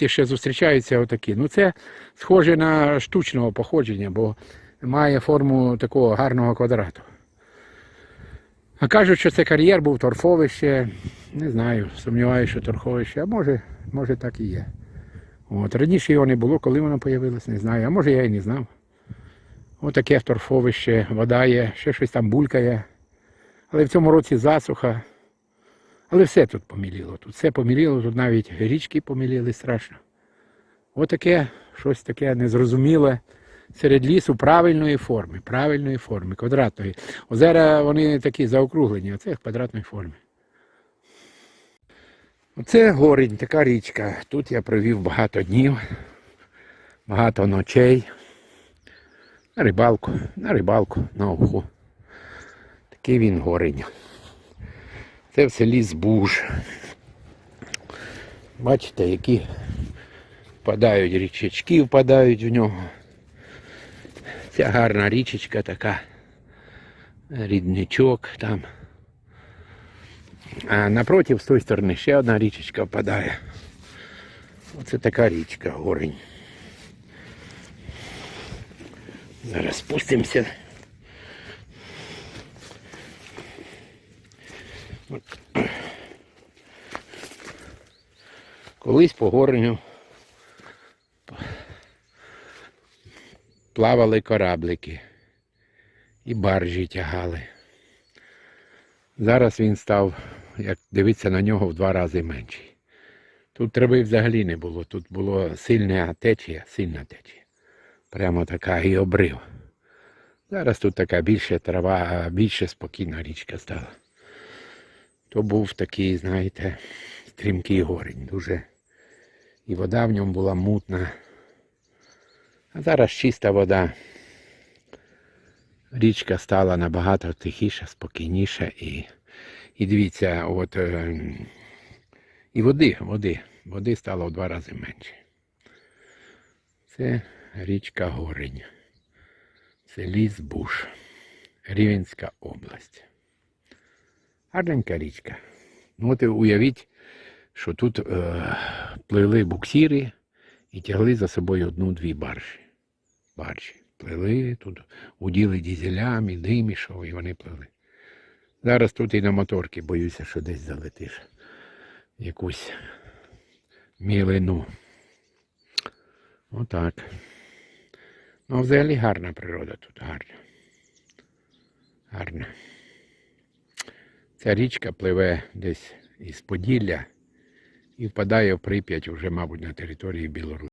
річці ще зустрічаються отакі. Ну це схоже на штучного походження, бо має форму такого гарного квадрату. А кажуть, що це кар'єр був торфовище. Не знаю, сумніваюся, що торфовище, а може, може так і є. От, раніше його не було, коли воно з'явилось, не знаю. А може я і не знав. Отаке торфовище, вода є, ще щось там булькає. Але в цьому році засуха. Але все тут поміліло. Тут все поміліло, тут навіть річки поміліли страшно. Отаке, щось таке незрозуміле серед лісу правильної форми, правильної форми, квадратної. Озера вони такі заокруглені, а це в квадратної форми. Оце горень, така річка. Тут я провів багато днів, багато ночей. На рибалку, на рибалку, на уху. Такий він горень. Це в селі Збуж. Бачите, які впадають річечки, впадають в нього. Ця гарна річечка така. Рідничок там. А напротив, з тої сторони, ще одна річечка впадає. Оце така річка, горень. Зараз спустимося. Колись по горенню плавали кораблики і баржі тягали. Зараз він став, як дивитися на нього, в два рази менший. Тут трави взагалі не було, тут було сильна течія, сильна течія. Прямо така і обрив. Зараз тут така більше трава, більше спокійна річка стала. То був такий, знаєте, стрімкий горень, дуже. І вода в ньому була мутна. А зараз чиста вода. Річка стала набагато тихіша, спокійніша і, і дивіться, от е, і води, води, води стало в два рази менше. Це річка Горень. Це ліс Буш. Рівенська область. Гарненька річка. Ну от уявіть, що тут е, плили буксири і тягли за собою одну-дві баржі. Баржі. Плили, тут уділи дізелями, дим ішов, і вони плили. Зараз тут і на моторки боюся, що десь залетиш. Якусь мілину. Отак. Ну, взагалі гарна природа тут, гарна. Гарна. Ця річка пливе десь із Поділля і впадає в Прип'ять вже, мабуть, на території Білорусі.